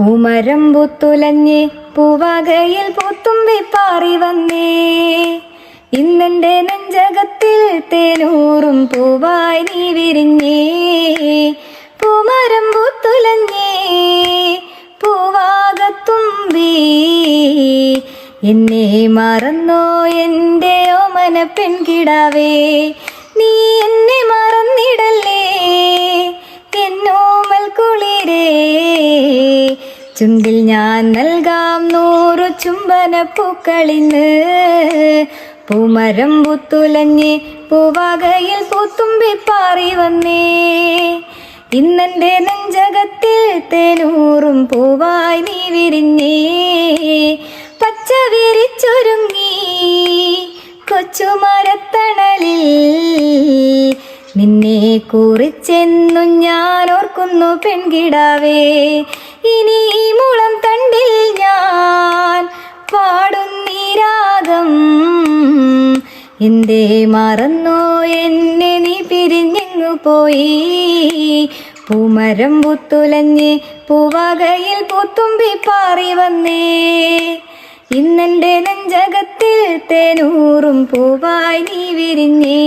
പൂമരം പൂത്തുലഞ്ഞ് പൂവാകയിൽ പൂത്തുമ്പി പാറി വന്നേ. ഇന്നെന്റെ നെഞ്ചകത്തിൽ തേനൂറും പൂവായി നീ വിരിഞ്ഞേ. പൂമരം പൂത്തുലഞ്ഞേ പൂവാകത്തുമ്പി എന്നെ മറന്നോ എന്റെ ഓമന പെൺകിടാവേ നീ ചുണ്ടിൽ ഞാൻ നൽകാം നൂറു ചുംബന പൂക്കളിന്ന്. പൂമരം പുത്തുലഞ്ഞ് പൂവകയിൽ പൂത്തുമ്പി പാറി വന്നേ. ഇന്നെന്റെ നെഞ്ചകത്തിൽ തേനൂറും പൂവായി നീ വിരിഞ്ഞേ. പച്ച വിരിച്ചൊരുങ്ങി കൊച്ചുമരത്തണലിൽ നിന്നെ കുറിച്ചെന്നും ഞാൻ ഓർക്കുന്നു പെൺകിടാവേ. ഇനി ഈ മുളം തണ്ടിൽ ഞാൻ പാടുന്നീരാഗം എന്തേ മറന്നോ? എന്നെ നീ പിരിഞ്ഞു പോയി? പൂമരം പുത്തുലഞ്ഞ് പൂവകയിൽ പൂത്തുമ്പി പാറി വന്നേ. ഇന്നെന്റെ നെഞ്ചകത്തിൽ തേനൂറും പൂവായി നീ വിരിഞ്ഞേ.